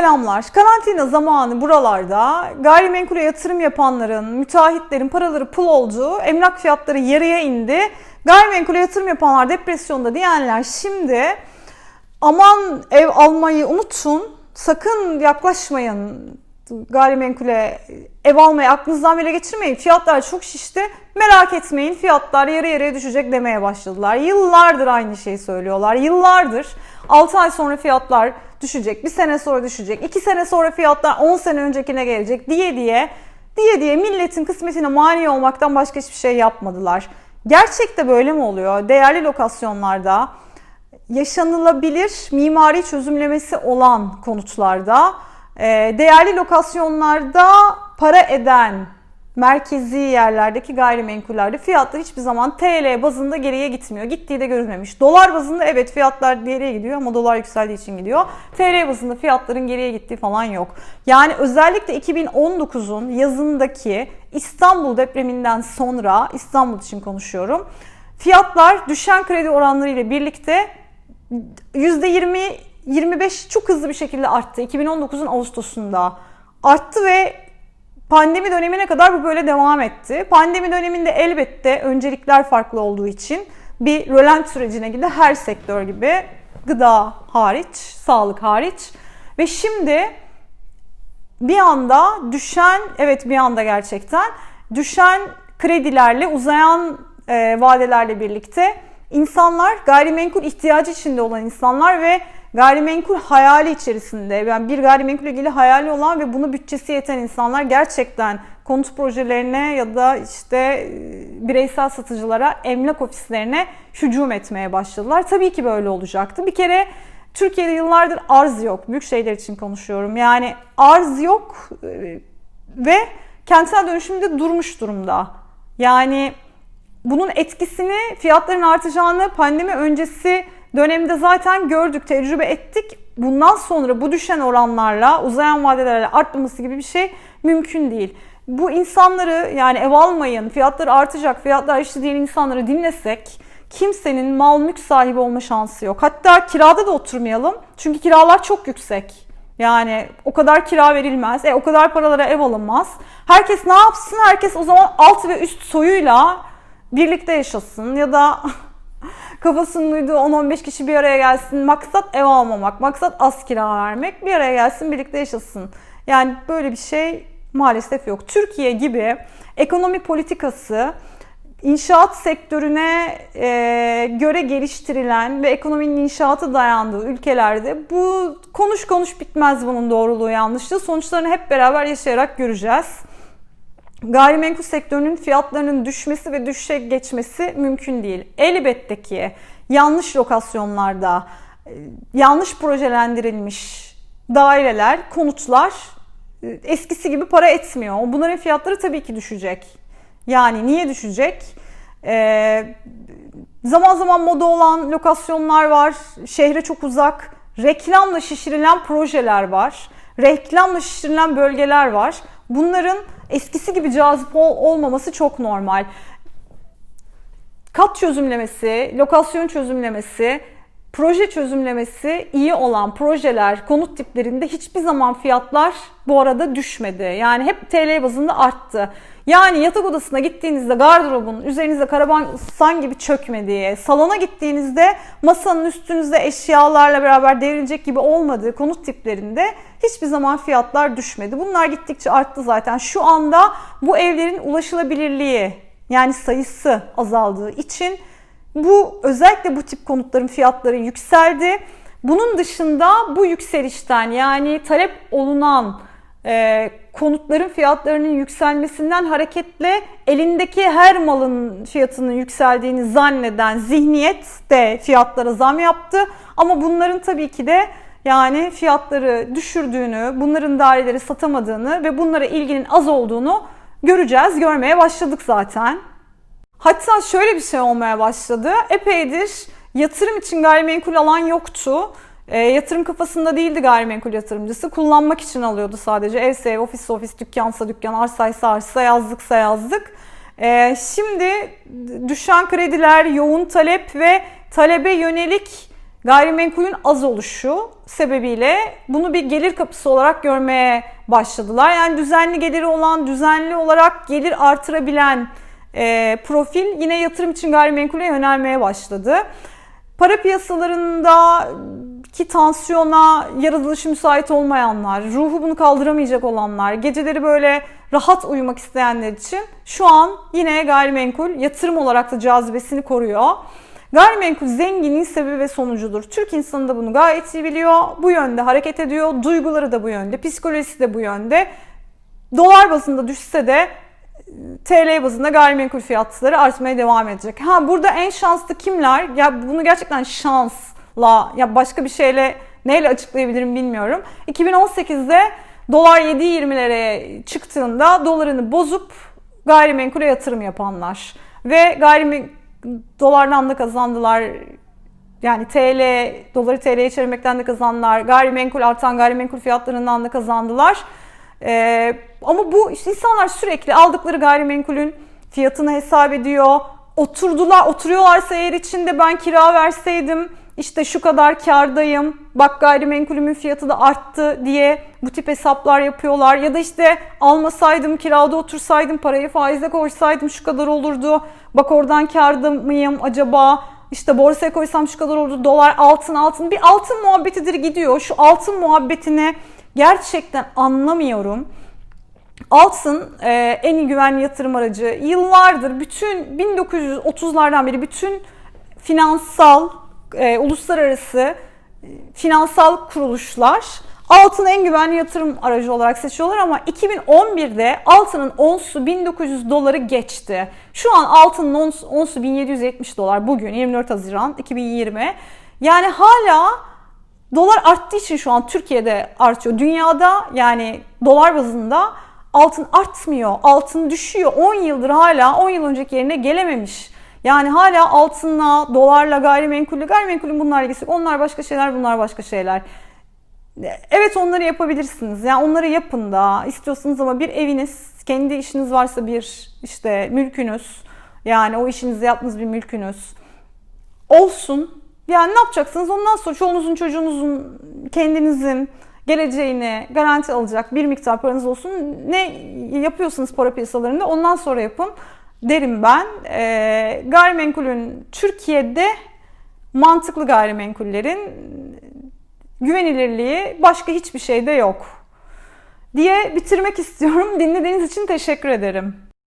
Selamlar. Karantina zamanı buralarda gayrimenkule yatırım yapanların, müteahhitlerin paraları pul oldu, emlak fiyatları yarıya indi. Gayrimenkule yatırım yapanlar depresyonda diyenler şimdi aman ev almayı unutun, sakın yaklaşmayın gayrimenkule ev almayı aklınızdan bile geçirmeyin. Fiyatlar çok şişti. Merak etmeyin fiyatlar yarı yarıya düşecek demeye başladılar. Yıllardır aynı şeyi söylüyorlar. Yıllardır 6 ay sonra fiyatlar düşecek, bir sene sonra düşecek, 2 sene sonra fiyatlar 10 sene öncekine gelecek diye diye diye diye milletin kısmetine mani olmaktan başka hiçbir şey yapmadılar. Gerçekte böyle mi oluyor? Değerli lokasyonlarda yaşanılabilir mimari çözümlemesi olan konutlarda, değerli lokasyonlarda para eden merkezi yerlerdeki gayrimenkullerde fiyatlar hiçbir zaman TL bazında geriye gitmiyor. Gittiği de görülmemiş. Dolar bazında evet fiyatlar geriye gidiyor ama dolar yükseldiği için gidiyor. TL bazında fiyatların geriye gittiği falan yok. Yani özellikle 2019'un yazındaki İstanbul depreminden sonra İstanbul için konuşuyorum. Fiyatlar düşen kredi oranları ile birlikte %20 25 çok hızlı bir şekilde arttı. 2019'un Ağustos'unda arttı ve pandemi dönemine kadar bu böyle devam etti. Pandemi döneminde elbette öncelikler farklı olduğu için bir rölant sürecine girdi her sektör gibi. Gıda hariç, sağlık hariç. Ve şimdi bir anda düşen, evet bir anda gerçekten düşen kredilerle, uzayan e, vadelerle birlikte insanlar gayrimenkul ihtiyacı içinde olan insanlar ve gayrimenkul hayali içerisinde yani bir gayrimenkul ilgili hayali olan ve bunu bütçesi yeten insanlar gerçekten konut projelerine ya da işte e, bireysel satıcılara, emlak ofislerine hücum etmeye başladılar. Tabii ki böyle olacaktı. Bir kere Türkiye'de yıllardır arz yok. Büyük şeyler için konuşuyorum. Yani arz yok e, ve kentsel dönüşümde durmuş durumda. Yani bunun etkisini fiyatların artacağını pandemi öncesi dönemde zaten gördük, tecrübe ettik. Bundan sonra bu düşen oranlarla, uzayan vadelerle artmaması gibi bir şey mümkün değil. Bu insanları yani ev almayın, fiyatlar artacak, fiyatlar işte diyen insanları dinlesek kimsenin mal mülk sahibi olma şansı yok. Hatta kirada da oturmayalım. Çünkü kiralar çok yüksek. Yani o kadar kira verilmez. E o kadar paralara ev alınmaz. Herkes ne yapsın? Herkes o zaman alt ve üst soyuyla birlikte yaşasın ya da kafasının uyduğu 10-15 kişi bir araya gelsin. Maksat ev almamak, maksat az kira vermek. Bir araya gelsin, birlikte yaşasın. Yani böyle bir şey maalesef yok. Türkiye gibi ekonomi politikası inşaat sektörüne e, göre geliştirilen ve ekonominin inşaatı dayandığı ülkelerde bu konuş konuş bitmez bunun doğruluğu yanlışlığı. Sonuçlarını hep beraber yaşayarak göreceğiz gayrimenkul sektörünün fiyatlarının düşmesi ve düşüşe geçmesi mümkün değil. Elbette ki yanlış lokasyonlarda, e, yanlış projelendirilmiş daireler, konutlar e, eskisi gibi para etmiyor. Bunların fiyatları tabii ki düşecek. Yani niye düşecek? Ee, zaman zaman moda olan lokasyonlar var, şehre çok uzak, reklamla şişirilen projeler var, reklamla şişirilen bölgeler var. Bunların eskisi gibi cazip olmaması çok normal. Kat çözümlemesi, lokasyon çözümlemesi, proje çözümlemesi iyi olan projeler, konut tiplerinde hiçbir zaman fiyatlar bu arada düşmedi. Yani hep TL bazında arttı. Yani yatak odasına gittiğinizde gardırobun üzerinizde karabansan gibi çökmediği, salona gittiğinizde masanın üstünüzde eşyalarla beraber devrilecek gibi olmadığı konut tiplerinde hiçbir zaman fiyatlar düşmedi. Bunlar gittikçe arttı zaten. Şu anda bu evlerin ulaşılabilirliği yani sayısı azaldığı için bu özellikle bu tip konutların fiyatları yükseldi. Bunun dışında bu yükselişten yani talep olunan e, konutların fiyatlarının yükselmesinden hareketle elindeki her malın fiyatının yükseldiğini zanneden zihniyet de fiyatlara zam yaptı. Ama bunların tabii ki de yani fiyatları düşürdüğünü, bunların daireleri satamadığını ve bunlara ilginin az olduğunu göreceğiz, görmeye başladık zaten. Hatta şöyle bir şey olmaya başladı. Epeydir yatırım için gayrimenkul alan yoktu. E, yatırım kafasında değildi gayrimenkul yatırımcısı. Kullanmak için alıyordu sadece. Evse ev, ofis ofis, dükkansa dükkan, arsaysa arsa, yazlıksa yazlık. E, şimdi düşen krediler, yoğun talep ve talebe yönelik gayrimenkulün az oluşu sebebiyle bunu bir gelir kapısı olarak görmeye başladılar. Yani düzenli geliri olan, düzenli olarak gelir artırabilen e, profil yine yatırım için gayrimenkule yönelmeye başladı. Para piyasalarında ki tansiyona, yaratılışı müsait olmayanlar, ruhu bunu kaldıramayacak olanlar, geceleri böyle rahat uyumak isteyenler için şu an yine gayrimenkul yatırım olarak da cazibesini koruyor. Gayrimenkul zenginliğin sebebi ve sonucudur. Türk insanı da bunu gayet iyi biliyor. Bu yönde hareket ediyor. Duyguları da bu yönde. Psikolojisi de bu yönde. Dolar bazında düşse de TL bazında gayrimenkul fiyatları artmaya devam edecek. Ha burada en şanslı kimler? Ya bunu gerçekten şansla ya başka bir şeyle neyle açıklayabilirim bilmiyorum. 2018'de dolar 7.20'lere çıktığında dolarını bozup gayrimenkule yatırım yapanlar ve gayrimenkul dolardan da kazandılar. Yani TL, doları TL'ye çevirmekten de kazandılar. Gayrimenkul artan gayrimenkul fiyatlarından da kazandılar. Ee, ama bu işte insanlar sürekli aldıkları gayrimenkulün fiyatını hesap ediyor. Oturdular, oturuyorlarsa eğer içinde ben kira verseydim işte şu kadar kardayım, bak gayrimenkulümün fiyatı da arttı diye bu tip hesaplar yapıyorlar. Ya da işte almasaydım, kirada otursaydım, parayı faize koysaydım şu kadar olurdu. Bak oradan karda mıyım acaba? İşte borsaya koysam şu kadar olurdu. Dolar altın altın. Bir altın muhabbetidir gidiyor. Şu altın muhabbetine gerçekten anlamıyorum. Altın e, en iyi güvenli yatırım aracı. Yıllardır bütün 1930'lardan beri bütün finansal e, uluslararası e, finansal kuruluşlar altın en güvenli yatırım aracı olarak seçiyorlar ama 2011'de altının onsu 1900 doları geçti. Şu an altının onsu, onsu 1770 dolar bugün 24 Haziran 2020. Yani hala dolar arttığı için şu an Türkiye'de artıyor. Dünyada yani dolar bazında altın artmıyor, altın düşüyor. 10 yıldır hala 10 yıl önceki yerine gelememiş. Yani hala altınla, dolarla, gayrimenkulle, gayrimenkulün bunlar ilgisi. Onlar başka şeyler, bunlar başka şeyler. Evet onları yapabilirsiniz. Yani onları yapın da istiyorsunuz ama bir eviniz, kendi işiniz varsa bir işte mülkünüz. Yani o işinizi yaptığınız bir mülkünüz. Olsun. Yani ne yapacaksınız? Ondan sonra çoluğunuzun, çocuğunuzun, kendinizin geleceğini garanti alacak bir miktar paranız olsun. Ne yapıyorsunuz para piyasalarında ondan sonra yapın derim ben. E, gayrimenkulün Türkiye'de mantıklı gayrimenkullerin güvenilirliği başka hiçbir şeyde yok diye bitirmek istiyorum. Dinlediğiniz için teşekkür ederim.